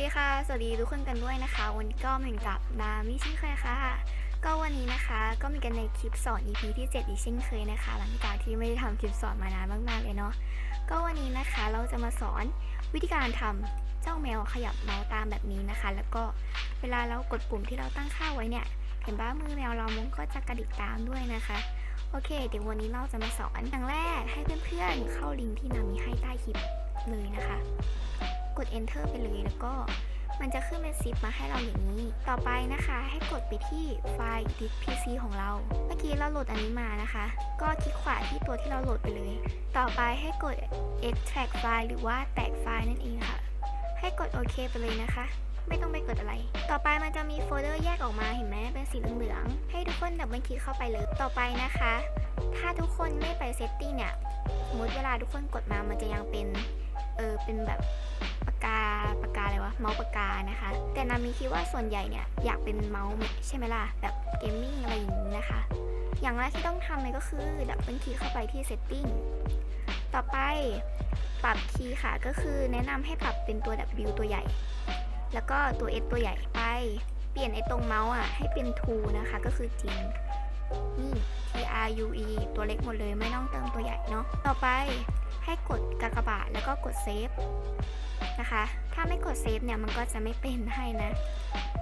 ดีค่ะ สวัสดีทุกคนกันด้วยนะคะ วันนี้ก็เหมือนกับนามิเช่นเคยค่ะ ก็วันนี้นะคะก็มีกันในคลิปสอน EP ที่ 7 อีกเช่นเคยนะคะ หลังจากที่ไม่ได้ทำคลิปสอนมานานมากๆเลยเนาะ ก็วันนี้นะคะเราจะมาสอนวิธีการทำเจ้าแมวขยับเมาส์ตามแบบนี้นะคะ แล้วก็เวลาเรากดปุ่มที่เราตั้งค่าไว้เนี่ย เห็นบ้ามือแมวเรามันก็จะกระดิกตามด้วยนะคะ โอเค เดี๋ยววันนี้เราจะมาสอนอย่างแรกให้เพื่อนๆเข้าลิงก์ที่นามีให้ใต้คลิปเลยนะคะ กด enter ไปเลยแล้วก็มันจะขึ้นเป็นซิปมาให้เราอย่างนี้ ต่อไปนะคะ ให้กดไปที่ไฟล์ disk pc ของเรา เมื่อกี้เราโหลดอันนี้มานะคะ ก็คลิกขวาที่ตัวที่เราโหลดไปเลย ต่อไปให้กด extract ไฟล์หรือว่าแตกไฟล์นั่นเองค่ะ ให้กดโอเคไปเลยนะคะ ไม่ต้องไปกดอะไร ต่อไปมันจะมีโฟลเดอร์แยกออกมาเห็นไหมเป็นสีเหลืองๆให้ทุกคนดับเบิลคลิกเข้าไปเลย ต่อไปนะคะ ถ้าทุกคนไม่ไปเซตติ้งเนี่ยสมมติเวลาทุกคนกดมามันจะยังเป็นเออเป็นแบบ ปากกาปากกาอะไรวะเมาส์ปากกานะคะ แต่นามีคิดว่าส่วนใหญ่เนี่ยอยากเป็นเมาส์ใช่ไหมล่ะ แบบเกมมิ่งอะไรอย่างนี้นะคะ อย่างแรกที่ต้องทำเลยก็คือดับเบิลคลิกเข้าไปที่ setting ต่อไปปรับคีย์ค่ะก็คือแนะนำให้ปรับเป็นตัว W ตัวใหญ่ แล้วก็ตัว S ตัวใหญ่ไป เปลี่ยนไอ้ตรงเมาส์อะให้เป็น to นะคะ ก็คือจริงนี่ T R U E ตัวเล็กหมดเลยไม่ต้องเติมตัวใหญ่เนาะต่อไปให้กดกากบาทแล้วก็กดเซฟ นะคะ ถ้าไม่กดเซฟเนี่ยมันก็จะไม่เป็นให้นะ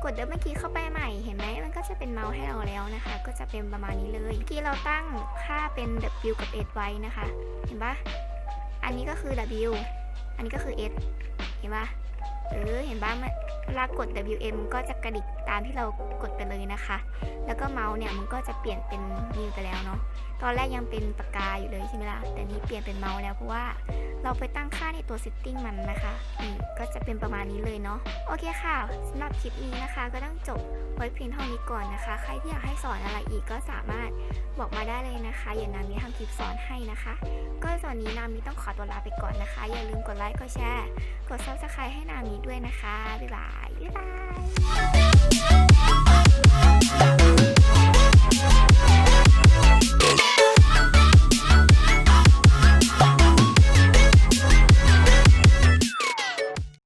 กดเดิมเมื่อกี้เข้าไปใหม่ เห็นไหมมันก็จะเป็นเมาส์ให้เราแล้วนะคะ ก็จะเป็นประมาณนี้เลยเมื่อกี้เราตั้งค่าเป็น W กับ S ไว้นะคะ เห็นปะอันนี้ก็คือ W อันนี้ก็คือ S เห็นปะ เออเห็นปะมันเวลากด WM ก็จะกระดิกตามที่เรากดไปเลยนะคะ แล้วก็เมาส์เนี่ยมันก็จะเปลี่ยนเป็นนิวไปแล้วเนาะ ตอนแรกยังเป็นปากกาอยู่เลยใช่ไหมล่ะ แต่นี้เปลี่ยนเป็นเมาส์แล้วเพราะว่าเราไปตั้งค่าในตัว setting มันนะคะนี่ก็จะเป็นประมาณนี้เลยเนาะ โอเคค่ะสำหรับคลิปนี้นะคะ ก็ต้องจบไว้เพียงเท่านี้ก่อนนะคะ ใครที่อยากให้สอนอะไรอีกก็สามารถ บอกมาได้เลยนะคะ อย่านามีทำคลิปสอนให้นะคะ ก็ตอนนี้นามีต้องขอตัวลาไปก่อนนะคะ อย่าลืมกดไลค์ กดแชร์ กดซับสไครต์ให้นามีด้วยนะคะ บ๊ายบาย บ๊ายบาย